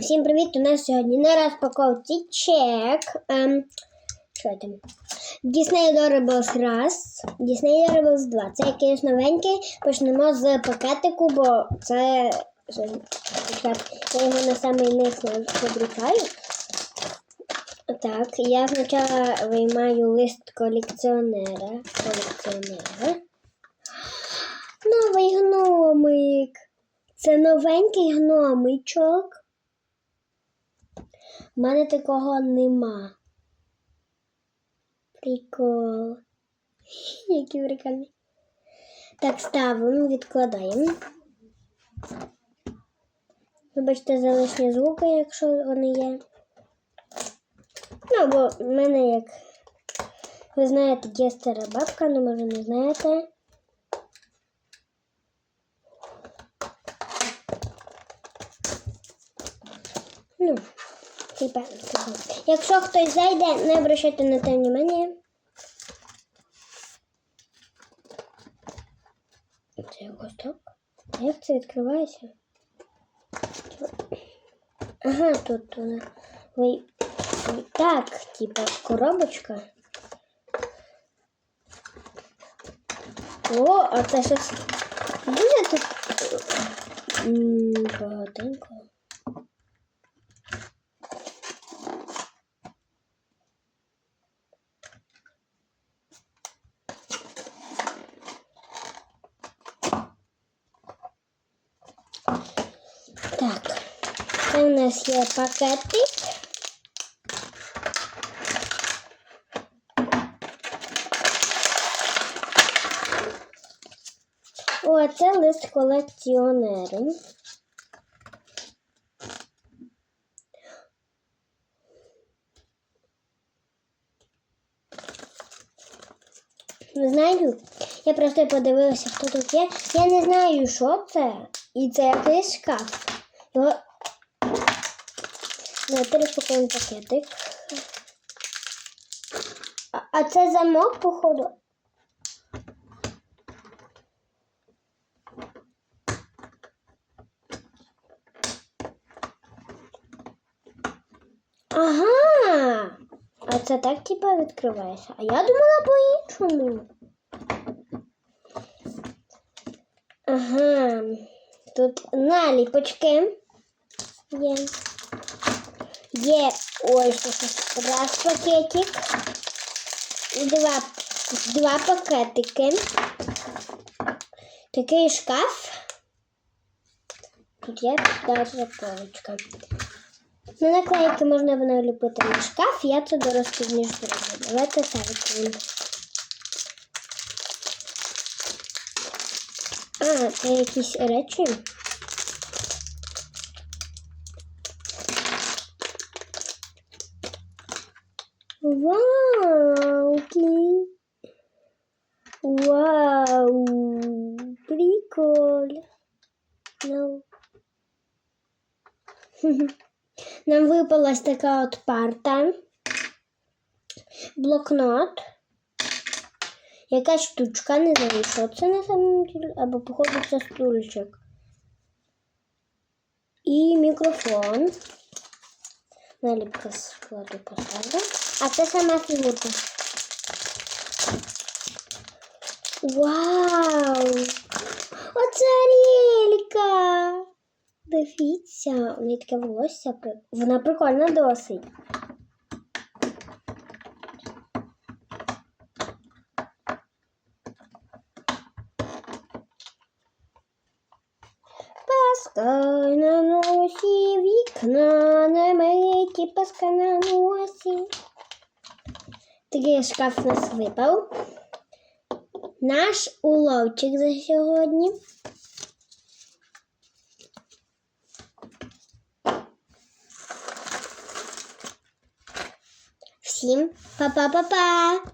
Всім привіт! У нас сьогодні на розпаковці чек. Ем, що там? Disney Adorables раз, Disney Adorables 2. Це якийсь новенький. Почнемо з пакетику, бо це я його на самий низ подручаю. Так, я спочатку виймаю лист колекціонера. Колекціонера. Новий гномик. Це новенький гномичок. У мене такого нема. Прикол. Який прикольний. Так, ставимо, відкладаємо. Вибачте за лишні звуки, якщо вони є. Ну, бо в мене як. Ви знаєте, є стара бабка, ну може не знаєте. Ну, типа. Якщо хтось зайде, не обращайте на те внимання. Це якось так? А Як це відкривається? Ага, тут вона. Ой, так, типа коробочка. О, а це щось буде тут багатенько. Так, це у нас є пакетик. О, це лист колекціонера. Не знаю. Я просто подивилася, хто тут є. Я не знаю, що це. І це якийсь шкаф. Давайте розпакуємо пакетик. А, а це замок, походу. Ага. А це так типа відкривається. А я думала по-іншому. Ага. Тут наліпочки є. Є ось раз пакетик. Два, два пакетики. Такий шкаф. Тут є даже полочка. На наклейки можна наліпити на шкаф, я це дорозпізніш зроблю. Давайте так відкриємо. А, це якісь речі. Вау! Вау! Прикольно. Нам випалась така от парта, блокнот, якась штучка, не знаю, що це на самом деле, або походу це стульчик. І мікрофон. Наліпка складу поставлю. А це сама фігурка. Вау! Оце релька! Дивіться, у неї таке волосся. Вона прикольна досить. Паска на носі, вікна на миті, паска на носі. Такий шкаф нас випав. Наш уловчик за сьогодні. Всім па-па-па-па!